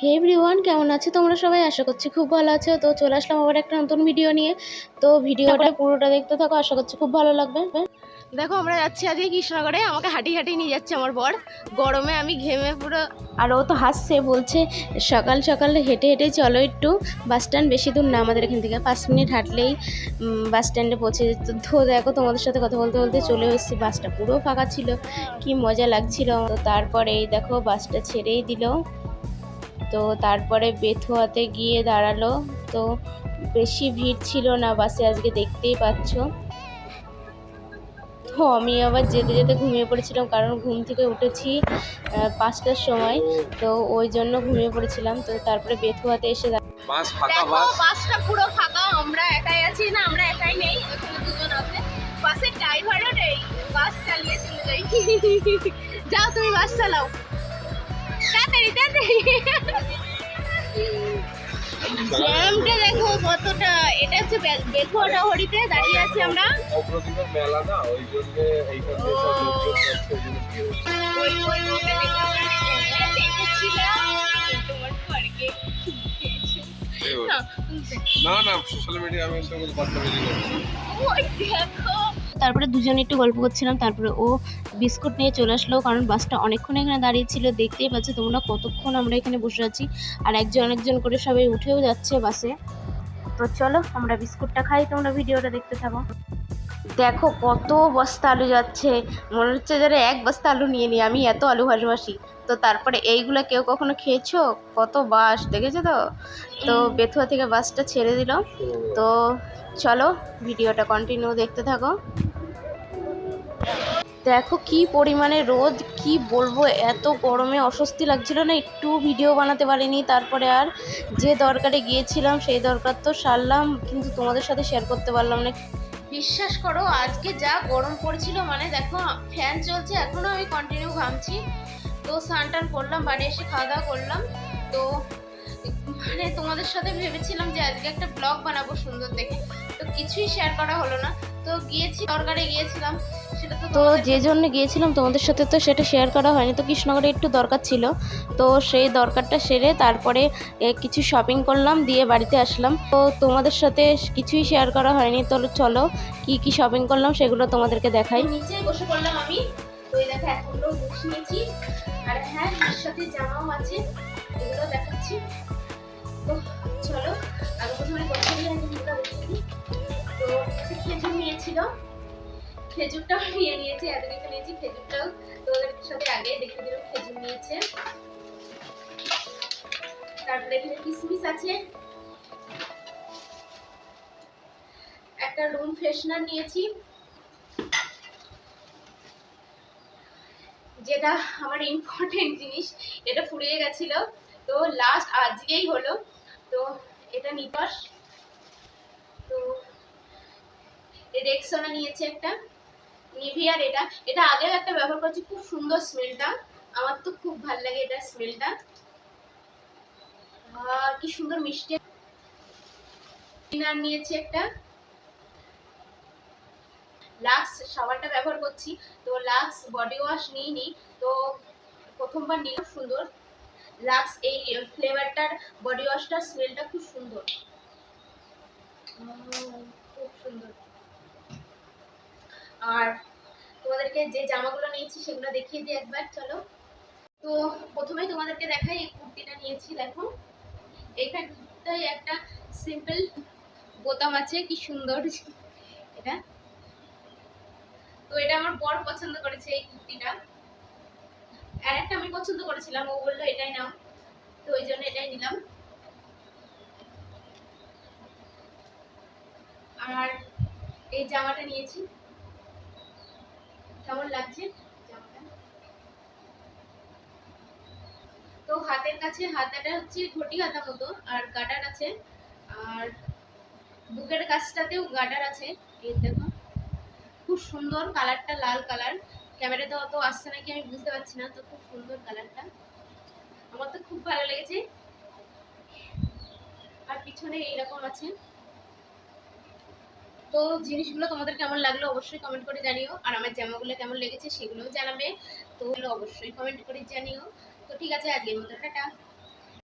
হে everyone কেমন আছে? তোমরা সবাই? আশা করছি খুব ভালো আছো। তো চলে আসলাম আবার একটা নতুন ভিডিও নিয়ে। তো ভিডিওটা পুরোটা দেখতে থাকো, আশা করছি খুব ভালো লাগবে। দেখো, আমরা যাচ্ছি আজকে কৃষ্ণনগরে। আমাকে হাঁটি হাঁটি নিয়ে যাচ্ছে আমার বর। গরমে আমি ঘেমে পুরো আর ও তো হাসছে, বলছে, সকাল সকাল হেঁটে হেঁটে চলো একটু। বাস স্ট্যান্ড বেশি দূর না, আমাদের এখান থেকে। পাঁচ মিনিট হাঁটলেই বাস স্ট্যান্ডে পৌঁছে যেত। তো দেখো, তোমাদের সাথে কথা বলতে বলতে চলে এসেছি। বাসটা পুরো ফাঁকা ছিল। কি মজা লাগছিল। তো তারপরে এই দেখো, বাসটা ছেড়েই দিল। তো তারপরে বেথুয়াতে গিয়ে দাঁড়াল। তো বেশি ভিড় ছিল না বাসে আজকে দেখতেই পাচ্ছ। তো আমি আবার যেতে যেতে ঘুমিয়ে পড়েছিলাম কারণ ঘুম থেকে উঠেছি পাঁচটার সময়। তো ওই জন্য ঘুমিয়ে পড়েছিলাম। তো তারপরে বেথুয়াতে এসে দা- বাস দেখো বাসটা পুরো ফাঁকা আমরা একাই আছি না আমরা একাই নেই ওখানে দুজন আছে। বাসের ড্রাইভারও নেই বাস চালিয়ে চলে যাই। যাও তুমি বাস চালাও। তাড়াতাড়ি তাড়াতাড়ি। দেখো কতটা। এটা হচ্ছে বে- বেথুয়াটা হরিতে দাঁড়িয়ে আছি আমরা। মেলা না ওই জন্য না সোশ্যাল মিডিয়া আমি বেরিয়ে যাবে ওই দেখো। তারপরে দুজনে একটু গল্প করছিলাম তারপরে ও বিস্কুট নিয়ে চলে আসলো কারণ বাসটা অনেকক্ষণ এখানে দাঁড়িয়ে ছিল দেখতেই পাচ্ছ তোমরা কতক্ষণ আমরা এখানে বসে আছি। আর একজন একজন করে সবাই উঠেও যাচ্ছে বাসে। তো চলো আমরা বিস্কুটটা খাই তোমরা ভিডিওটা দেখতে থাকো। দেখো কত বস্তা আলু যাচ্ছে মনে হচ্ছে যেন এক বস্তা আলু নিয়ে নিই আমি এত আলু ভালোবাসি। তো তারপরে এইগুলো কেউ কখনো খেয়েছো? কত বাস দেখেছ তো? তো বেথুয়া থেকে বাসটা ছেড়ে দিল। তো চলো ভিডিওটা কন্টিনিউ দেখতে থাকো। দেখো কি পরিমাণে রোদ, কি বলব, এত গরমে অস্বস্তি লাগছিল না, একটু ভিডিও বানাতে পারিনি। তারপরে আর যে দরকারে গিয়েছিলাম, সেই দরকার তো সারলাম, কিন্তু তোমাদের সাথে শেয়ার করতে পারলাম না। বিশ্বাস করো, আজকে যা গরম পড়ছিল মানে দেখো ফ্যান চলছে এখনও আমি কন্টিনিউ ঘামছি। তো স্নান টান করলাম, বাড়ি এসে খাওয়া দাওয়া করলাম। তো মানে তোমাদের সাথে ভেবেছিলাম যে আজকে একটা ব্লগ বানাবো সুন্দর দেখে। তো কিছুই শেয়ার করা হলো না। তো গিয়েছি, দরকারে গিয়েছিলাম। তো যে জন্য গিয়েছিলাম, তোমাদের সাথে তো সেটা শেয়ার করা হয়নি। তো কৃষ্ণনগরে একটু দরকার ছিল। তো সেই দরকারটা সেরে তারপরে কিছু শপিং করলাম, দিয়ে বাড়িতে আসলাম। তো তোমাদের সাথে কিছুই শেয়ার করা হয়নি। তো চলো, কি কি শপিং করলাম সেগুলো তোমাদেরকে দেখাই। নিচে বসে পড়লাম আমি। হ্যাঁ চলো, আগে প্রথমে কথা বসে তো খেজুরটাও নিয়ে নিয়েছে, এত কিছু নিয়েছি, খেজুরটাও তোমাদের সাথে আগে দেখে দিলাম, খেজুর নিয়েছে। তারপরে এখানে কিসমিস আছে। একটা রুম ফ্রেশনার নিয়েছি। যেটা আমার ইম্পর্টেন্ট জিনিস, এটা ফুরিয়ে গেছিল। তো লাস্ট আজকেই হলো। তো এটা নিপাস তো রেক্সনা নিয়েছে একটা। নিভিয়ার এটা। এটা আগেও একটা ব্যবহার করছি, খুব সুন্দর স্মেলটা আমার তো খুব ভালো লাগে এটা স্মেলটা কি সুন্দর মিষ্টি। নিয়েছি একটা। লাক্স সাবানটা ব্যবহার করছি। তো লাক্স বডি ওয়াশ নিইনি। তো প্রথমবার নিলাম সুন্দর। লাক্স এই ফ্লেভারটার বডি ওয়াশটার স্মেলটা খুব সুন্দর। খুব সুন্দর। আর তোমাদেরকে যে জামাগুলো নিয়েছি সেগুলো দেখিয়ে দিই একবার, চলো। তো প্রথমে তোমাদেরকে দেখাই, এই কুর্তিটা নিয়েছি, দেখো। এইখানটায় একটা সিম্পল বোতাম আছে, কি সুন্দর। এটা। তো এটা আমার বর পছন্দ করেছে এই কুর্তিটা। আর একটা আমি পছন্দ করেছিলাম, ও বলল এটাই নাও। তো ওই জন্য এটাই নিলাম। আর এই জামাটা নিয়েছি। কেমন লাগছে? তো হাতের কাছে হাতাটা হচ্ছে ঘটি হাতা মতো, আর গাটার আছে, আর বুকের কাছটাতেও গাটার আছে, এই দেখো। খুব সুন্দর কালারটা, লাল কালার। ক্যামেরাতে অত আসছে নাকি আমি বুঝতে পারছি না, তো খুব সুন্দর কালারটা। আমার তো খুব ভালো লেগেছে। আর পিছনে এইরকম আছে। তো জিনিসগুলো তোমাদের কেমন লাগল অবশ্যই কমেন্ট করে জানিও। আর আমার জামাগুলো কেমন লেগেছে সেগুলোও জানাবে। তো অবশ্যই কমেন্ট করে জানিও। তো ঠিক আছে, আজকের মতো, টাটা।